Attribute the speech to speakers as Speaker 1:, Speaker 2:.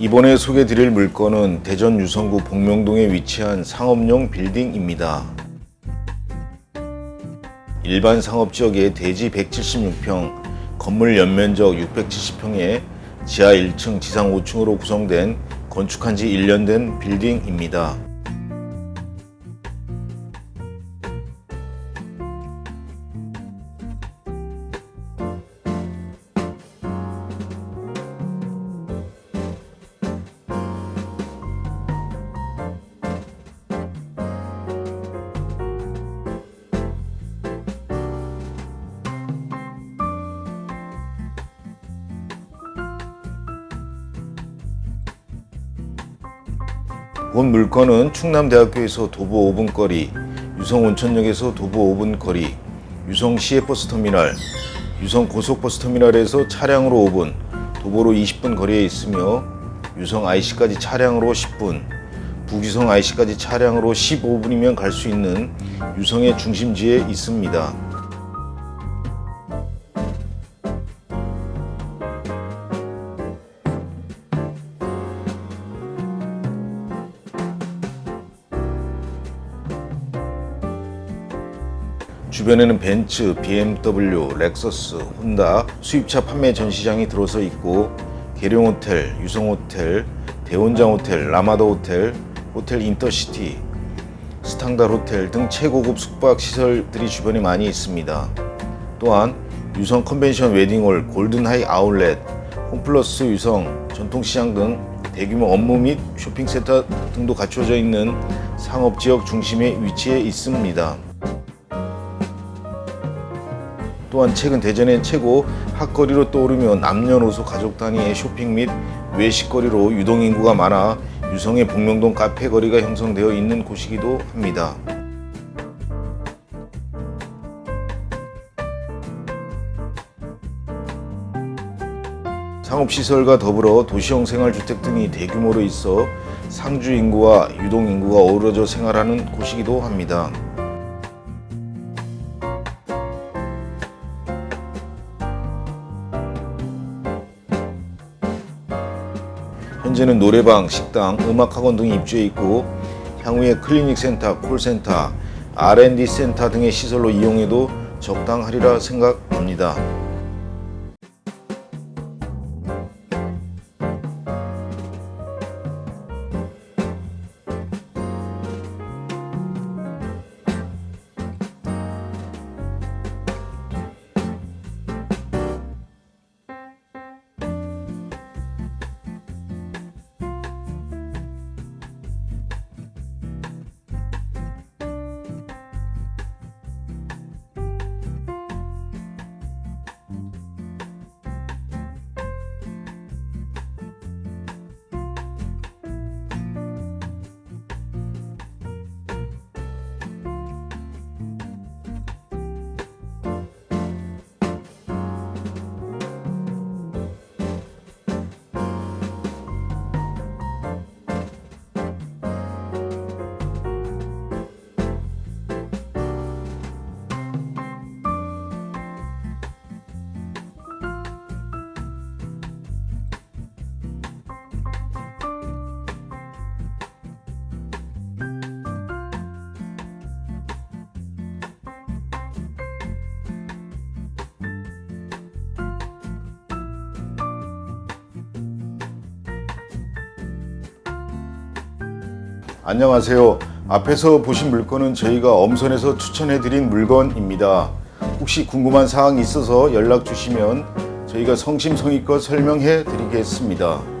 Speaker 1: 이번에 소개드릴 물건은 대전 유성구 복명동에 위치한 상업용 빌딩입니다. 일반 상업지역의 대지 176평, 건물 연면적 670평에 지하 1층, 지상 5층으로 구성된 건축한 지 1년 된 빌딩입니다. 본 물건은 충남대학교에서 도보 5분 거리, 유성 온천역에서 도보 5분 거리, 유성 시외버스 터미널, 유성 고속버스 터미널에서 차량으로 5분, 도보로 20분 거리에 있으며 유성 IC까지 차량으로 10분, 북유성 IC까지 차량으로 15분이면 갈 수 있는 유성의 중심지에 있습니다. 주변에는 벤츠, BMW, 렉서스, 혼다 수입차 판매 전시장이 들어서 있고 계룡 호텔, 유성 호텔, 대원장 호텔, 라마다 호텔, 호텔 인터시티, 스탕달 호텔 등 최고급 숙박 시설들이 주변에 많이 있습니다. 또한 유성 컨벤션 웨딩홀, 골든하이 아울렛, 홈플러스 유성, 전통시장 등 대규모 업무 및 쇼핑센터 등도 갖춰져 있는 상업지역 중심에 위치해 있습니다. 또한 최근 대전의 최고 핫거리로 떠오르며 남녀노소 가족 단위의 쇼핑 및 외식거리로 유동 인구가 많아 유성의 복명동 카페 거리가 형성되어 있는 곳이기도 합니다. 상업시설과 더불어 도시형 생활주택 등이 대규모로 있어 상주 인구와 유동 인구가 어우러져 생활하는 곳이기도 합니다. 현재는 노래방, 식당, 음악학원 등이 입주해 있고 향후에 클리닉 센터, 콜센터, R&D 센터 등의 시설로 이용해도 적당하리라 생각합니다. 안녕하세요. 앞에서 보신 물건은 저희가 엄선해서 추천해드린 물건입니다. 혹시 궁금한 사항이 있어서 연락 주시면 저희가 성심성의껏 설명해 드리겠습니다.